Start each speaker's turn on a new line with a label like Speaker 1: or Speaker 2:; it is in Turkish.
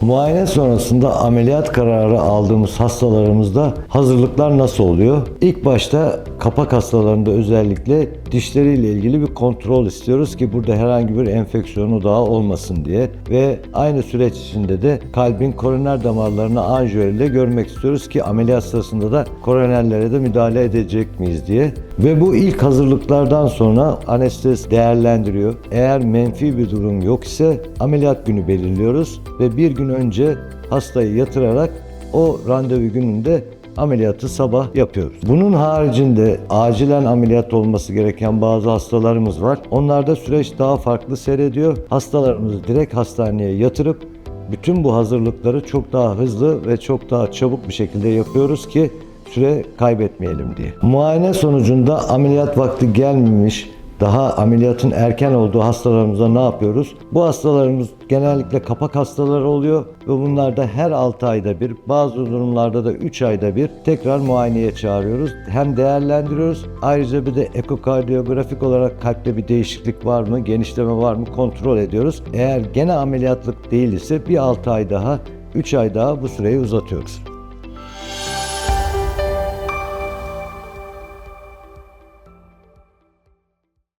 Speaker 1: Muayene sonrasında ameliyat kararı aldığımız hastalarımızda hazırlıklar nasıl oluyor? İlk başta kapak hastalarında özellikle dişleriyle ilgili bir kontrol istiyoruz ki burada herhangi bir enfeksiyon odağı olmasın diye ve aynı süreç içinde de kalbin koroner damarlarını anjiyo görmek istiyoruz ki ameliyat sırasında da koronerlere de müdahale edecek miyiz diye. Ve bu ilk hazırlıklardan sonra anestezi değerlendiriyor. Eğer menfi bir durum yok ise ameliyat günü belirliyoruz ve bir gün önce hastayı yatırarak o randevu gününde ameliyatı sabah yapıyoruz. Bunun haricinde acilen ameliyat olması gereken bazı hastalarımız var. Onlarda süreç daha farklı seyrediyor. Hastalarımızı direkt hastaneye yatırıp bütün bu hazırlıkları çok daha hızlı ve çok daha çabuk bir şekilde yapıyoruz ki süre kaybetmeyelim diye. Muayene sonucunda ameliyat vakti gelmemiş, daha ameliyatın erken olduğu hastalarımıza ne yapıyoruz? Bu hastalarımız genellikle kapak hastaları oluyor ve bunlar da her 6 ayda bir, bazı durumlarda da 3 ayda bir tekrar muayeneye çağırıyoruz. Hem değerlendiriyoruz, ayrıca bir de ekokardiyografik olarak kalpte bir değişiklik var mı, genişleme var mı kontrol ediyoruz. Eğer gene ameliyatlık değil ise bir 6 ay daha, 3 ay daha bu süreyi uzatıyoruz.